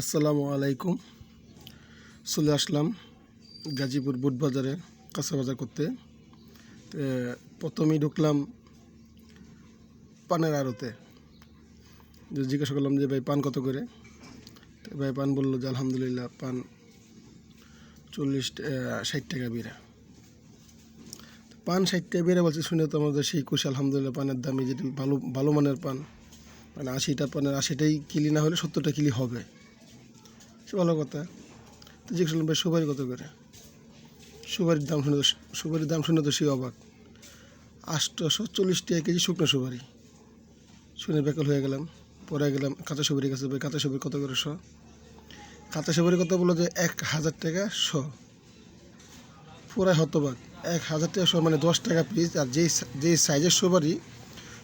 আসসালামু আলাইকুম। চলে আসলাম গাজীপুর বুট বাজারে কাঁচা বাজার করতে প্রথমেই ঢুকলাম পানের আড়তে। জিজ্ঞাসা করলাম যে, ভাই, পান কত করে? ভাই, পান বলল যে, আলহামদুলিল্লাহ, পান চল্লিশ ষাট টাকা বিড়া। পান ষাট টাকা বিড়া বলছে, শুনে তো আমাদের সেই খুশি, আলহামদুলিল্লাহ, পানের দামি যেটি ভালো ভালো মানের পান। মানে আশিটা, পানের আশিটাই কিলি না হলে সত্তরটা কিলি হবে। ভালো কথা। তো জিজ্ঞেস করলাম, ভাই, সুপারি কত করে? সুপারির দাম শুনে তো সুপারির দাম শুনে তো সে অবাক। আটশোশো চল্লিশ টাকা কেজি শুকনো সুপারি। শুনে বেকাল হয়ে গেলাম। পরে গেলাম কাঁচা সুপারি কাছে, ভাই, কাঁচা সুপারি কত করে শ? কাঁচা সুপারি কত বলল যে, এক হাজার টাকা শ। পুরাই হতবাক। এক হাজার টাকা শ মানে দশ টাকা পিস আর যেই যেই সাইজের সুপারি,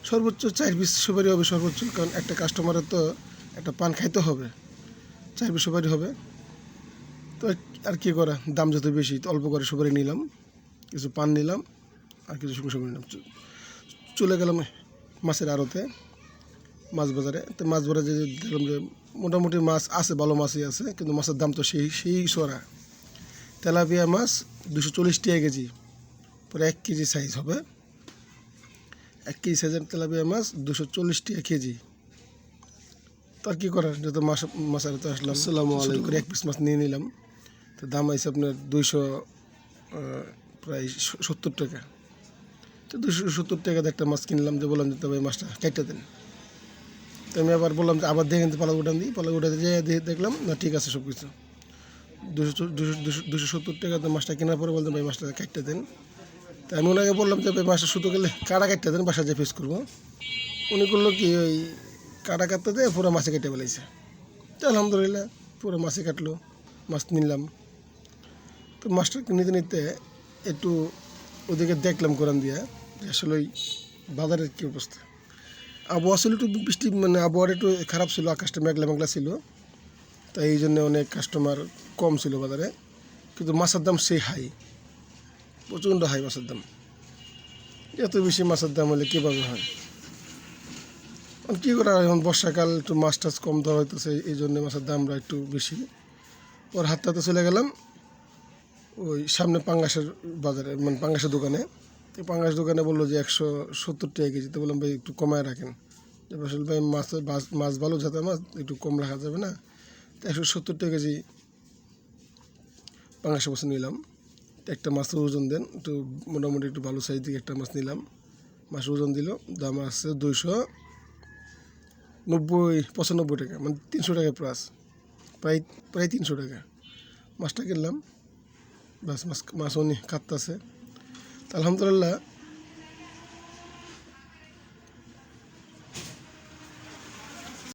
সর্বোচ্চ চার পিস সুপারি হবে সর্বোচ্চ, কারণ একটা কাস্টমারের তো একটা পান খাইতে হবে। পিস সুপারি হবে। তো আর কি করা? দাম যত বেশি, তো অল্প করে সুপারি নিলাম। কিছু পান নিলাম, আর কিছু শুকনো সুপারি নিলাম। চলে গেলাম মাছের আড়তে, মাছ বাজারে। তো মাছ বাজারে যে দেখলাম যে মোটামুটি মাছ আছে, ভালো মাছই আছে, কিন্তু মাছের দাম তো সেই সেই সরা। তেলাপিয়া মাছ দুশো চল্লিশ টাকা কেজি, পরে এক কেজি সাইজ হবে। এক কেজি সাইজের তেলাপিয়া মাছ দুশো চল্লিশ টাকা কেজি। তার কি করার? যত মাছ মাছের তো আসলাম। সালামু আলাইকুম করে এক পিস মাছ নিয়ে নিলাম। তো দাম আছে আপনার দুইশো প্রায় সত্তর টাকা। তো দুশো সত্তর টাকাতে একটা মাছ কিনলাম যে বললাম যে তবে মাছটা কেটে দেন। তো আমি আবার বললাম যে আবার দেখেন পালা উঠান দিই পালা উঠাতে যেয়ে দেখলাম না ঠিক আছে সব কিছু দুশো দুশো দুশো দুশো সত্তর টাকাতে মাছটা কেনার পরে বললাম ভাই মাছটা কাটতে দেন। তা আমি ওনাকে বললাম যে ভাই মাছটা শুধু গেলে কাটা কাটতে দেন বাসা যে ফেস করব। উনি করল কি ওই কাটা কাটতে পুরো মাছে কেটে ফেলাইছে তো আলহামদুলিল্লাহ, পুরো মাছে কাটলো মাছ নিলাম। তো মাছটা নিতে নিতে একটু ওদিকে দেখলাম কোরআন দিয়া আসলে ওই বাজারের কী অবস্থা। আবহাওয়া ছিল একটু বৃষ্টি মানে আবহাওয়ার একটু খারাপ ছিল, আকাশটা মেঘলা মেঘলা ছিল। তাই এই জন্য অনেক কাস্টমার কম ছিল বাজারে, কিন্তু মাছের দাম সেই হাই প্রচণ্ড হাই মাছের দাম। এত বেশি মাছের দাম হলে কীভাবে হয়? কী করা এখন বর্ষাকাল একটু মাছ টাছ কম দেওয়া হইতেছে, এই জন্য মাছের দামটা একটু বেশি। ওর হাত হাতে চলে গেলাম, ওই সামনে পাঙ্গাসের বাজারে মানে পাঙ্গাসের দোকানে। তো পাঙ্গাস দোকানে বলল যে একশো সত্তর টাকা কেজি। তো বললাম, ভাই, একটু কমায় রাখেন। আসলে ভাই, মাছ মাছ ভালো যাতে মাছ, একটু কম রাখা যাবে না। তো একশো সত্তর টাকা কেজি পাঙ্গাসের মাছ নিলাম। একটা মাছের ওজন দেন, একটু মোটামুটি একটু ভালো সাইজ দিকে একটা মাছ নিলাম। মাছ ওজন দিল, দাম আসছে দুইশো। নব্বই, পঁচানব্বই টাকা মানে তিনশো টাকা প্লাস প্রায় প্রায় তিনশো টাকা। মাছটা কিনলাম। বাস মাছ মাছ উনি কাটতেছে আলহামদুলিল্লাহ